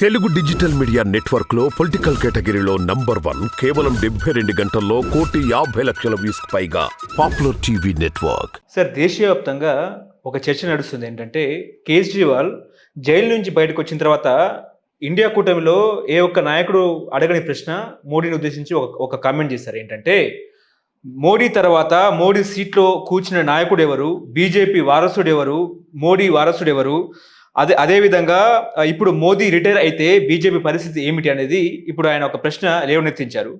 Telugu digital media నెట్వర్క్లో political కేటగిరీలో number one కేవలం డెబ్బై రెండు గంటల్లో కోటి యాభై లక్షల వ్యూస్ పైగా పాపులర్ టీవీ నెట్వర్క్. సార్ దేశవ్యాప్తంగా ఒక చర్చ నడుస్తుంది ఏంటంటే కేజ్రీవాల్ జైలు నుంచి బయటకు వచ్చిన తర్వాత ఇండియా కూటమిలో ఏ ఒక్క నాయకుడు అడగని ప్రశ్న మోడీని ఉద్దేశించి ఒక ఒక కామెంట్ చేశారు. ఏంటంటే మోడీ తర్వాత మోడీ సీట్లో కూర్చున్న నాయకుడు ఎవరు బీజేపీ వారసుడు ఎవరు మోడీ వారసుడు ఎవరు అదే అదేవిధంగా ఇప్పుడు మోదీ రిటైర్ అయితే బీజేపీ పరిస్థితి ఏమిటి అనేది ఇప్పుడు ఆయన ఒక ప్రశ్న లేవనెత్తించారు.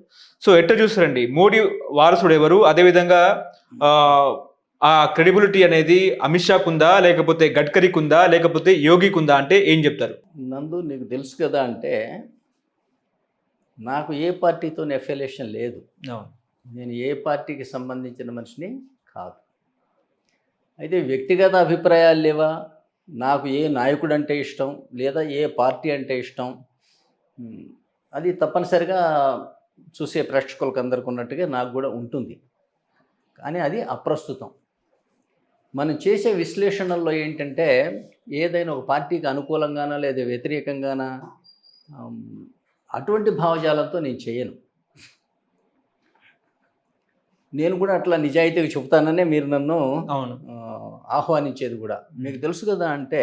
సో ఎట్లా చూస్తారండి? మోడీ వారసుడు ఎవరు అదేవిధంగా ఆ, ఆ క్రెడిబిలిటీ అనేది అమిత్ షాకు ఉందా లేకపోతే గడ్కరీకి ఉందా లేకపోతే యోగికి ఉందా అంటే ఏం చెప్తారు? నందు నీకు తెలుసు కదా అంటే నాకు ఏ పార్టీతో ఎఫిలేషన్ లేదు. నేను ఏ పార్టీకి సంబంధించిన మనిషిని కాదు. అయితే వ్యక్తిగత అభిప్రాయాలు లేవా? నాకు ఏ నాయకుడు అంటే ఇష్టం లేదా ఏ పార్టీ అంటే ఇష్టం అది తప్పనిసరిగా చూసే ప్రేక్షకులకు అందరికి ఉన్నట్టుగా నాకు కూడా ఉంటుంది. కానీ అది అప్రస్తుతం. మనం చేసే విశ్లేషణల్లో ఏంటంటే ఏదైనా ఒక పార్టీకి అనుకూలంగానా లేదా వ్యతిరేకంగానా అటువంటి భావజాలంతో నేను చేయను. నేను కూడా అట్లా నిజాయితీగా చెబుతాననే మీరు నన్ను అవును. ఆహ్వానించేది కూడా. మీకు తెలుసు కదా అంటే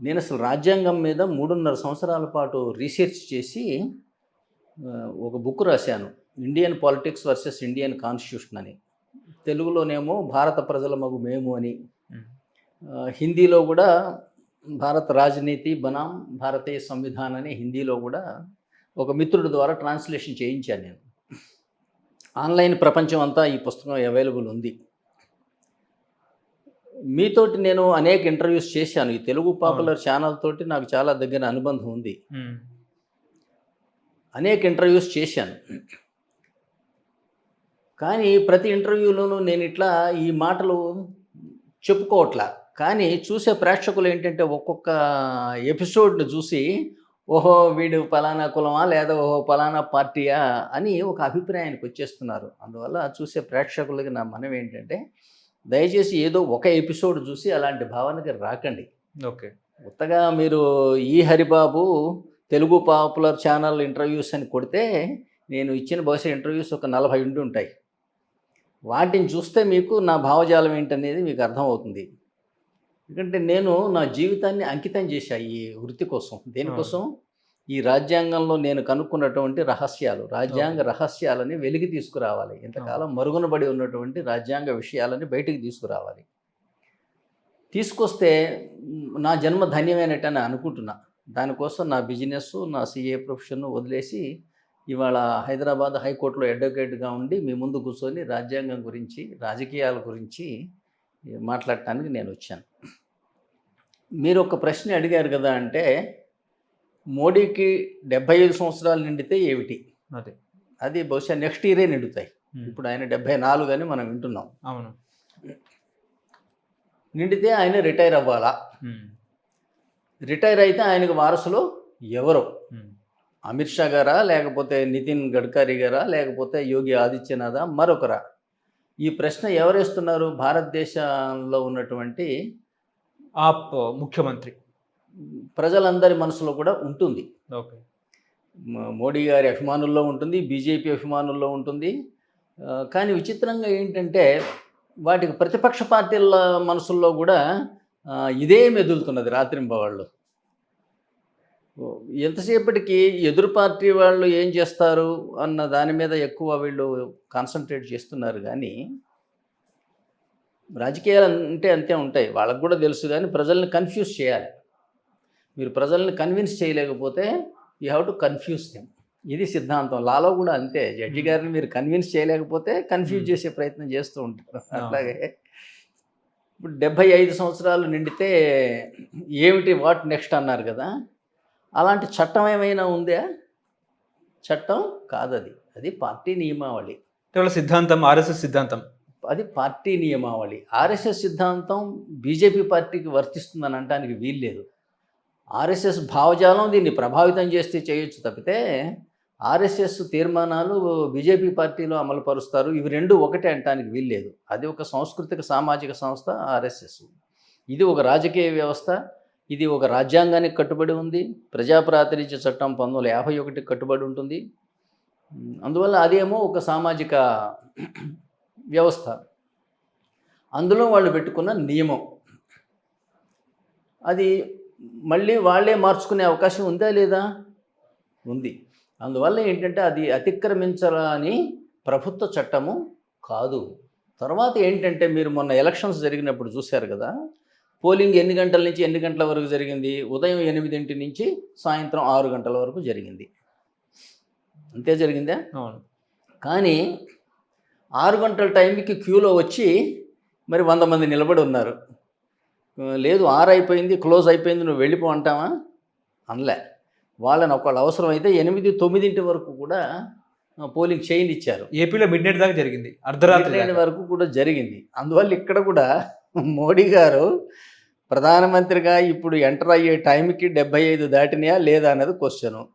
నేను అసలు రాజ్యాంగం మీద మూడున్నర సంవత్సరాల పాటు రీసెర్చ్ చేసి ఒక బుక్ రాశాను. Indian politics versus Indian constitution అని. తెలుగులోనేమో భారత ప్రజల మగు మేము అని. హిందీలో కూడా భారత రాజనీతి బనాం భారతీయ సంవిధాన్ అని హిందీలో కూడా ఒక మిత్రుడి ద్వారా ట్రాన్స్లేషన్ చేయించాను నేను. ఆన్లైన్ ప్రపంచం అంతా ఈ పుస్తకం అవైలబుల్ ఉంది. మీతోటి నేను అనేక ఇంటర్వ్యూస్ చేశాను. ఈ తెలుగు పాపులర్ ఛానల్ తోటి నాకు చాలా దగ్గర అనుబంధం ఉంది. అనేక ఇంటర్వ్యూస్ చేశాను. కానీ ప్రతి ఇంటర్వ్యూలోనూ నేను ఇట్లా ఈ మాటలు చెప్పుకోవట్లా. కానీ చూసే ప్రేక్షకులు ఏంటంటే ఒక్కొక్క ఎపిసోడ్ని చూసి ఓహో వీడు పలానా కులమా లేదా ఓహో పలానా పార్టీయా అని ఒక అభిప్రాయానికి వచ్చేస్తున్నారు. అందువల్ల చూసే ప్రేక్షకులకి నా మనం ఏంటంటే దయచేసి ఏదో ఒక ఎపిసోడ్ చూసి అలాంటి భావనకి రాకండి. ఓకే. కొత్తగా మీరు ఈ Haribabu Telugu popular channel interviews అని కొడితే నేను ఇచ్చిన బహుశా ఇంటర్వ్యూస్ ఒక నలభై ఉండి ఉంటాయి. వాటిని చూస్తే మీకు నా భావజాలం ఏంటనేది మీకు అర్థమవుతుంది. ఎందుకంటే నేను నా జీవితాన్ని అంకితం చేశా ఈ వృత్తి కోసం. దేనికోసం ఈ రాజ్యాంగంలో నేను కనుక్కున్నటువంటి రహస్యాలు రాజ్యాంగ రహస్యాలని వెలికి తీసుకురావాలి. ఇంతకాలం మరుగునబడి ఉన్నటువంటి రాజ్యాంగ విషయాలని బయటికి తీసుకురావాలి. తీసుకొస్తే నా జన్మ ధన్యమైనట్టని అనుకుంటున్నా. దానికోసం నా బిజినెస్ నా సిఏ ప్రొఫెషన్ వదిలేసి ఇవాళ హైదరాబాద్ హైకోర్టులో అడ్వకేట్గా ఉండి మీ ముందు కూర్చొని రాజ్యాంగం గురించి రాజకీయాల గురించి మాట్లాడటానికి నేను వచ్చాను. మీరు ఒక ప్రశ్న అడిగారు కదా అంటే మోడీకి డెబ్బై ఐదు సంవత్సరాలు నిండితే ఏమిటి? అదే. అది బహుశా నెక్స్ట్ ఇయరే నిండుతాయి. ఇప్పుడు ఆయన డెబ్బై నాలుగు అని మనం వింటున్నాం. అవును. నిండితే ఆయన రిటైర్ అవ్వాలా. రిటైర్ అయితే ఆయనకు వారసులు ఎవరు. అమిత్ షా గారా లేకపోతే నితిన్ గడ్కరీ గారా లేకపోతే యోగి ఆదిత్యనాథా? మరొకరా. ఈ ప్రశ్న ఎవరేస్తున్నారు? భారతదేశంలో ఉన్నటువంటి ఆప్ ముఖ్యమంత్రి. ప్రజలందరి మనసులో కూడా ఉంటుంది. ఓకే. మోడీ గారి అభిమానుల్లో ఉంటుంది బీజేపీ అభిమానుల్లో ఉంటుంది. కానీ విచిత్రంగా ఏంటంటే వాటికి ప్రతిపక్ష పార్టీల మనసుల్లో కూడా ఇదే మెదులుతున్నది రాత్రింబవాళ్ళు ఎంతసేపటికి ఎదురు పార్టీ వాళ్ళు ఏం చేస్తారు అన్న దాని మీద ఎక్కువ వీళ్ళు కాన్సన్ట్రేట్ చేస్తున్నారు కానీ రాజకీయాలు అంటే అంతే ఉంటాయి. వాళ్ళకు కూడా తెలుసు కానీ ప్రజల్ని కన్ఫ్యూజ్ చేయాలి. మీరు ప్రజల్ని కన్విన్స్ చేయలేకపోతే you have to confuse them ఇది సిద్ధాంతం. లాలో కూడా అంతే. జడ్జి గారిని మీరు కన్విన్స్ చేయలేకపోతే కన్ఫ్యూజ్. చేసే ప్రయత్నం చేస్తూ ఉంటారు. అట్లాగే ఇప్పుడు డెబ్భై ఐదు సంవత్సరాలు నిండితే ఏమిటి వాట్ నెక్స్ట్ అన్నారు కదా. అలాంటి చట్టం ఏమైనా ఉందా? చట్టం కాదది. అది పార్టీ నియమావళి. కేవలం సిద్ధాంతం ఆర్ఎస్ఎస్ సిద్ధాంతం. అది పార్టీ నియమావళి. ఆర్ఎస్ఎస్ సిద్ధాంతం బీజేపీ పార్టీకి వర్తిస్తుందని అనడానికి వీల్లేదు. ఆర్ఎస్ఎస్ భావజాలం దీన్ని ప్రభావితం చేస్తే చేయొచ్చు తప్పితే ఆర్ఎస్ఎస్ తీర్మానాలు బీజేపీ పార్టీలో అమలు పరుస్తారు ఇవి రెండు ఒకటే అంటానికి వీల్లేదు. అది ఒక సాంస్కృతిక సామాజిక సంస్థ ఆర్ఎస్ఎస్. ఇది ఒక రాజకీయ వ్యవస్థ. ఇది ఒక రాజ్యాంగానికి కట్టుబడి ఉంది. ప్రజాప్రాతినిధ్య చట్టం పంతొమ్మిది వందల యాభై ఒకటికి కట్టుబడి ఉంటుంది. అందువల్ల అదేమో ఒక సామాజిక వ్యవస్థ. అందులో వాళ్ళు పెట్టుకున్న నియమం. అది మళ్ళీ వాళ్ళే మార్చుకునే అవకాశం ఉందా లేదా? ఉంది. అందువల్ల ఏంటంటే అది అతిక్రమించాలని ప్రభుత్వ చట్టము కాదు. తర్వాత ఏంటంటే మీరు మొన్న ఎలక్షన్స్ జరిగినప్పుడు చూశారు కదా? పోలింగ్ ఎన్ని గంటల నుంచి ఎన్ని గంటల వరకు జరిగింది? ఉదయం ఎనిమిదింటి నుంచి సాయంత్రం ఆరు గంటల వరకు జరిగింది. అంతే జరిగిందా? అవును. కానీ ఆరు గంటల టైంకి క్యూలో వచ్చి మరి వంద మంది నిలబడి ఉన్నారు. లేదు ఆరు అయిపోయింది క్లోజ్ అయిపోయింది నువ్వు వెళ్ళిపో అంటావా? అనలే. వాళ్ళని ఒకళ్ళు అవసరం అయితే ఎనిమిది తొమ్మిదింటి వరకు కూడా పోలింగ్ చేయని ఇచ్చారు. ఏపీలో మిడ్ నైట్ దాకా జరిగింది అర్ధరాత్రి. వరకు కూడా జరిగింది. అందువల్ల ఇక్కడ కూడా మోడీ గారు ప్రధానమంత్రిగా ఇప్పుడు ఎంటర్ అయ్యే టైంకి డెబ్బై ఐదు దాటినాయా లేదా అనేది క్వశ్చను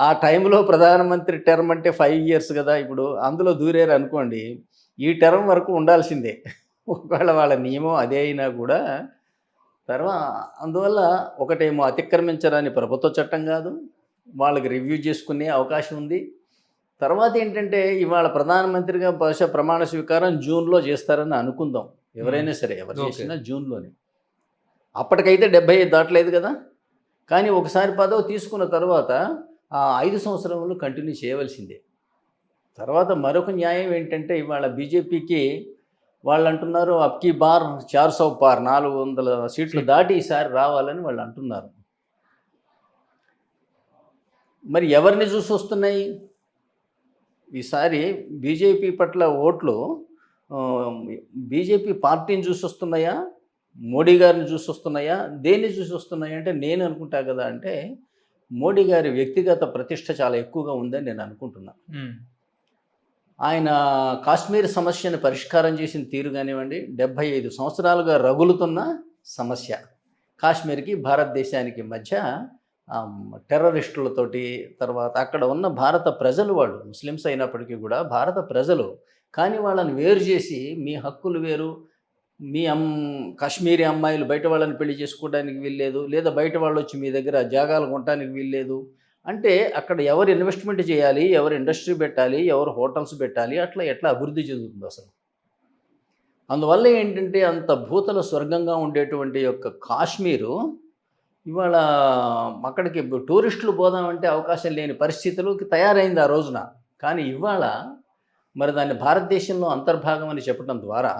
ఆ టైంలో ప్రధానమంత్రి టర్మ్ అంటే ఫైవ్ ఇయర్స్ కదా ఇప్పుడు అందులో దూరేరు అనుకోండి ఈ టర్మ్ వరకు ఉండాల్సిందే. ఒకవేళ వాళ్ళ నియమం అదే అయినా కూడా తర్వాత అందువల్ల ఒకటేమో అతిక్రమించరాని ప్రభుత్వ చట్టం కాదు వాళ్ళకి రివ్యూ చేసుకునే అవకాశం ఉంది. తర్వాత ఏంటంటే ఇవాళ ప్రధానమంత్రిగా బహుశా ప్రమాణ స్వీకారం జూన్లో చేస్తారని అనుకుందాం. ఎవరైనా సరే ఎవరు. చేసినా జూన్లోనే. అప్పటికైతే డెబ్బై ఐదు దాటలేదు కదా. కానీ ఒకసారి పదవి తీసుకున్న తర్వాత ఆ ఐదు సంవత్సరంలో కంటిన్యూ చేయవలసిందే. తర్వాత మరొక న్యాయం ఏంటంటే ఇవాళ బీజేపీకి వాళ్ళు అంటున్నారు అప్కి బార్ చార్ సౌ పార్ నాలుగు వందల సీట్లు దాటి ఈసారి రావాలని వాళ్ళు అంటున్నారు. మరి ఎవరిని చూసి వస్తున్నాయి? ఈసారి బీజేపీ పట్ల ఓట్లు బీజేపీ పార్టీని చూసి వస్తున్నాయా? మోడీ గారిని చూసి వస్తున్నాయా దేన్ని చూసి వస్తున్నాయా అంటే నేను అనుకుంటా కదా అంటే మోడీ గారి వ్యక్తిగత ప్రతిష్ట చాలా ఎక్కువగా ఉందని నేను అనుకుంటున్నా. ఆయన కాశ్మీర్ సమస్యను పరిష్కారం చేసిన తీరు కానివ్వండి డెబ్భై ఐదు సంవత్సరాలుగా రగులుతున్న సమస్య. కాశ్మీర్కి భారతదేశానికి మధ్య టెర్రరిస్టులతోటి తర్వాత అక్కడ ఉన్న భారత ప్రజలు వాళ్ళు ముస్లిమ్స్ అయినప్పటికీ కూడా భారత ప్రజలు కానీ వాళ్ళని వేరు చేసి మీ హక్కులు వేరు మీ అమ్ కాశ్మీరీ అమ్మాయిలు బయట వాళ్ళని పెళ్ళి చేసుకోవడానికి వీల్లేదు లేదా బయట వాళ్ళు వచ్చి మీ దగ్గర జాగాలు కొనడానికి వీల్లేదు. అంటే అక్కడ ఎవరు ఇన్వెస్ట్మెంట్ చేయాలి ఎవరు ఇండస్ట్రీ పెట్టాలి ఎవరు హోటల్స్ పెట్టాలి అట్లా ఎట్లా అభివృద్ధి చెందుతుంది అసలు? అందువల్ల ఏంటంటే అంత భూతల స్వర్గంగా ఉండేటువంటి యొక్క కాశ్మీరు ఇవాళ అక్కడికి టూరిస్టులు పోదామంటే అవకాశం లేని పరిస్థితులకి తయారైంది ఆ రోజున. కానీ ఇవాళ మరి దాన్ని భారతదేశంలో అంతర్భాగం అని చెప్పడం ద్వారా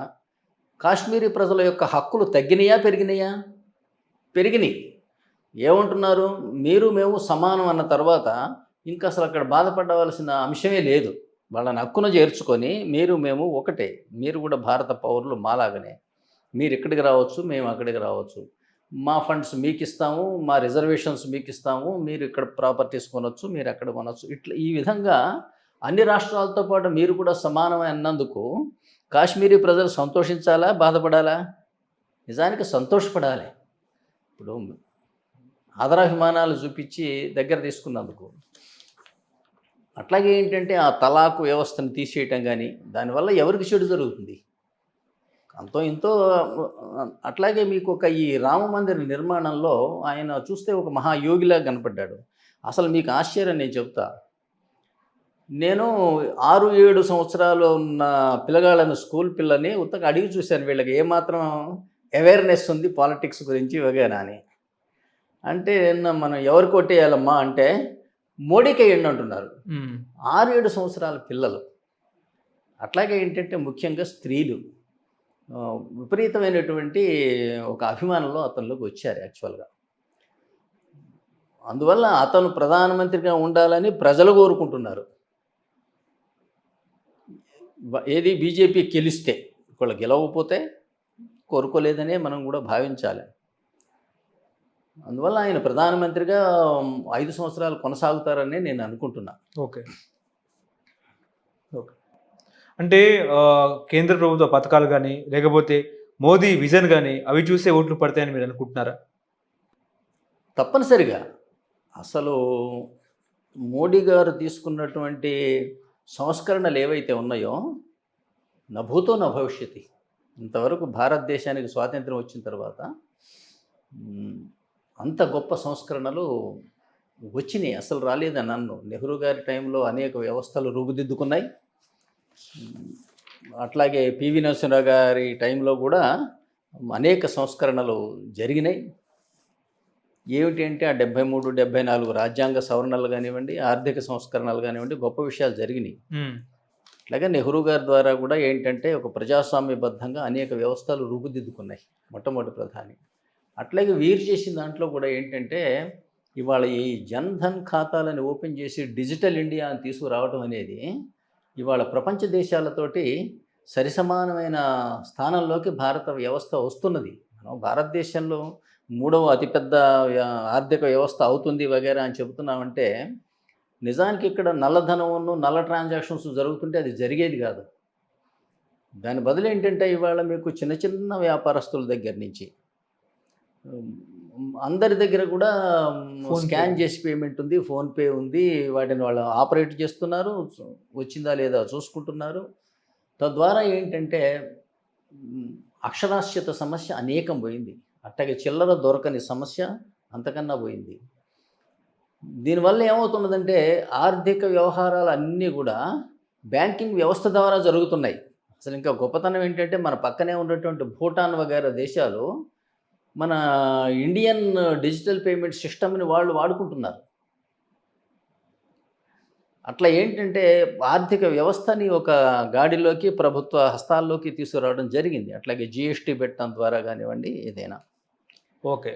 కాశ్మీరీ ప్రజల యొక్క హక్కులు తగ్గినాయా పెరిగినాయా? పెరిగినాయి. ఏమంటున్నారు? మీరు మేము సమానం అన్న తర్వాత ఇంకా అసలు అక్కడ బాధపడవలసిన అంశమే లేదు. వాళ్ళని హక్కును చేర్చుకొని మీరు మేము ఒకటే. మీరు కూడా భారత పౌరులు మాలాగనే. మీరు ఇక్కడికి రావచ్చు మేము అక్కడికి రావచ్చు. మా ఫండ్స్ మీకు ఇస్తాము మా రిజర్వేషన్స్ మీకు ఇస్తాము మీరు ఇక్కడ ప్రాపర్టీస్ కొనవచ్చు మీరు అక్కడ కొనవచ్చు ఇట్లా ఈ విధంగా అన్ని రాష్ట్రాలతో పాటు మీరు కూడా సమానమైనందుకు అన్నందుకు కాశ్మీరీ ప్రజలు సంతోషించాలా? బాధపడాలా? నిజానికి సంతోషపడాలి. ఇప్పుడు ఆదరాభిమానాలు చూపించి దగ్గర తీసుకున్నందుకు. అట్లాగే ఏంటంటే ఆ తలాకు వ్యవస్థను తీసేయటం కానీ దానివల్ల ఎవరికి చెడు జరుగుతుంది? అంతో ఇంతో అట్లాగే మీకు ఒక ఈ రామ మందిర నిర్మాణంలో ఆయన చూస్తే ఒక మహాయోగిలా కనపడ్డాడు. అసలు మీకు ఆశ్చర్యం నేను చెప్తా. నేను ఆరు ఏడు సంవత్సరాలు ఉన్న పిల్లగాళ్ళని స్కూల్ పిల్లని ఉత్తగా అడిగి చూశాను వీళ్ళకి ఏమాత్రం అవేర్నెస్ ఉంది పాలిటిక్స్ గురించి వగేనా అని అంటే నిన్న మనం ఎవరికి కొట్టేయాలమ్మా అంటే మోడీకి వేయండి అంటున్నారు. ఆరు ఏడు సంవత్సరాల పిల్లలు. అట్లాగే ఏంటంటే ముఖ్యంగా స్త్రీలు. విపరీతమైనటువంటి ఒక అభిమానంలో అతనిలోకి వచ్చారు యాక్చువల్గా అందువల్ల అతను ప్రధానమంత్రిగా ఉండాలని ప్రజలు కోరుకుంటున్నారు. ఏది బీజేపీ గెలిస్తే ఒకళ్ళు గెలవకపోతే కోరుకోలేదనే మనం కూడా భావించాలి. అందువల్ల ఆయన ప్రధానమంత్రిగా ఐదు సంవత్సరాలు కొనసాగుతారని నేను అనుకుంటున్నా. ఓకే. ఓకే. అంటే కేంద్ర ప్రభుత్వ పథకాలు కానీ లేకపోతే మోదీ విజన్ కానీ అవి చూసే ఓట్లు పడతాయని మీరు అనుకుంటున్నారా? తప్పనిసరిగా. అసలు మోడీ గారు తీసుకున్నటువంటి సంస్కరణలు ఏవైతే ఉన్నాయో నభూతో నా భవిష్యత్తు ఇంతవరకు భారతదేశానికి స్వాతంత్రం వచ్చిన తర్వాత అంత గొప్ప సంస్కరణలు వచ్చినాయి. అసలు రాలేదని నన్ను? నెహ్రూ గారి టైంలో అనేక వ్యవస్థలు రూపుదిద్దుకున్నాయి. అట్లాగే పివి నరసింహరావు గారి టైంలో కూడా అనేక సంస్కరణలు జరిగినాయి. ఏమిటి అంటే ఆ డెబ్బై మూడు డెబ్బై నాలుగు రాజ్యాంగ సవరణలు కానివ్వండి ఆర్థిక సంస్కరణలు కానివ్వండి గొప్ప విషయాలు జరిగినాయి. ఉమ్, అట్లాగే నెహ్రూ గారి ద్వారా కూడా ఏంటంటే ఒక ప్రజాస్వామ్యబద్ధంగా అనేక వ్యవస్థలు రూపుదిద్దుకున్నాయి మొట్టమొదటి ప్రధాని. అట్లాగే వీరు చేసిన దాంట్లో కూడా ఏంటంటే ఇవాళ ఈ జన్ ధన్ ఖాతాలను ఓపెన్ చేసి డిజిటల్ ఇండియా అని తీసుకురావడం అనేది ఇవాళ ప్రపంచ దేశాలతోటి సరిసమానమైన స్థానంలోకి భారత వ్యవస్థ వస్తున్నది. మనం భారతదేశంలో మూడవ అతిపెద్ద ఆర్థిక వ్యవస్థ అవుతుంది వగేరా అని చెబుతున్నామంటే నిజానికి ఇక్కడ నల్లధనమును నల్ల ట్రాన్సాక్షన్స్ జరుగుతుంటే అది జరిగేది కాదు దాని బదులు ఏంటంటే ఇవాళ మీకు చిన్న చిన్న వ్యాపారస్తుల దగ్గర నుంచి అందరి దగ్గర కూడా స్కాన్. చేసి పేమెంట్ ఉంది ఫోన్పే ఉంది వాటిని వాళ్ళు ఆపరేట్ చేస్తున్నారు వచ్చిందా లేదా చూసుకుంటున్నారు తద్వారా ఏంటంటే అక్షరాస్యత సమస్య అనేకం పోయింది. అట్టగే చిల్లర దొరకని సమస్య అంతకన్నా పోయింది. దీనివల్ల ఏమవుతున్నదంటే ఆర్థిక వ్యవహారాలు అన్నీ కూడా బ్యాంకింగ్ వ్యవస్థ ద్వారా జరుగుతున్నాయి. అసలు ఇంకా గొప్పతనం ఏంటంటే మన పక్కనే ఉన్నటువంటి భూటాన్ వగైరా దేశాలు మన ఇండియన్ డిజిటల్ పేమెంట్ సిస్టమ్ని వాళ్ళు వాడుకుంటున్నారు. అట్లా ఏంటంటే ఆర్థిక వ్యవస్థని ఒక గాడిలోకి ప్రభుత్వ హస్తాల్లోకి తీసుకురావడం జరిగింది. అట్లాగే జిఎస్టీ పెట్టడం ద్వారా కానివ్వండి ఏదైనా. ఓకే.